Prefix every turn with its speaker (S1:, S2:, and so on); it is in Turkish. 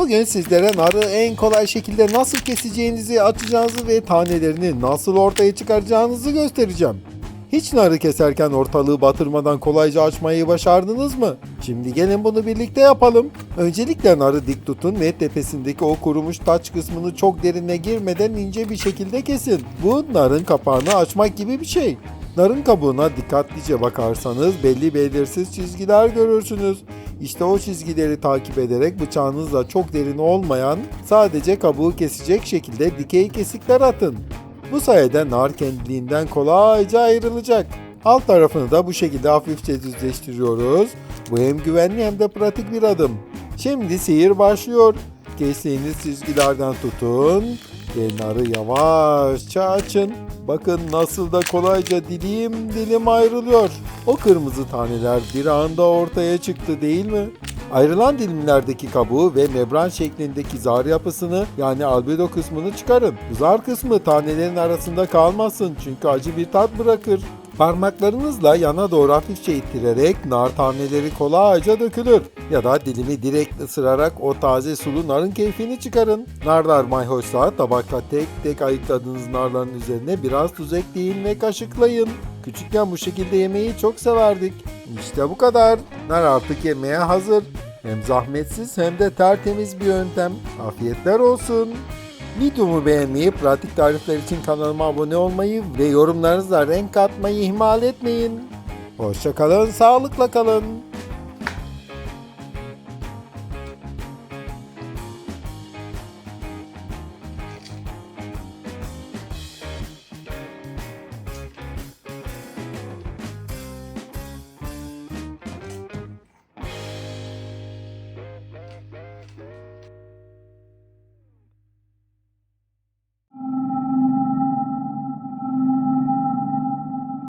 S1: Bugün sizlere narı en kolay şekilde nasıl keseceğinizi, açacağınızı ve tanelerini nasıl ortaya çıkaracağınızı göstereceğim. Hiç narı keserken ortalığı batırmadan kolayca açmayı başardınız mı? Şimdi gelin bunu birlikte yapalım. Öncelikle narı dik tutun ve tepesindeki o kurumuş taç kısmını çok derine girmeden ince bir şekilde kesin. Bu narın kapağını açmak gibi bir şey. Narın kabuğuna dikkatlice bakarsanız belli belirsiz çizgiler görürsünüz. İşte o çizgileri takip ederek bıçağınızla çok derin olmayan, sadece kabuğu kesecek şekilde dikey kesikler atın. Bu sayede nar kendiliğinden kolayca ayrılacak. Alt tarafını da bu şekilde hafifçe düzleştiriyoruz. Bu hem güvenli hem de pratik bir adım. Şimdi sihir başlıyor. Kestiğiniz çizgilerden tutun ve narı yavaşça açın. Bakın nasıl da kolayca dilim dilim ayrılıyor. O kırmızı taneler bir anda ortaya çıktı değil mi? Ayrılan dilimlerdeki kabuğu ve membran şeklindeki zar yapısını yani albedo kısmını çıkarın. Zar kısmı tanelerin arasında kalmasın çünkü acı bir tat bırakır. Parmaklarınızla yana doğru hafifçe ittirerek nar taneleri kolayca dökülür. Ya da dilimi direkt ısırarak o taze sulu narın keyfini çıkarın. Narlar mayhoşsa tabakla tek tek ayıkladığınız narların üzerine biraz tuz ekleyin ve kaşıklayın. Küçükken bu şekilde yemeği çok severdik. İşte bu kadar. Nar artık yemeğe hazır. Hem zahmetsiz hem de tertemiz bir yöntem. Afiyetler olsun. Videomu beğenmeyi, pratik tarifler için kanalıma abone olmayı ve yorumlarınızla renk katmayı ihmal etmeyin. Hoşçakalın, sağlıkla kalın.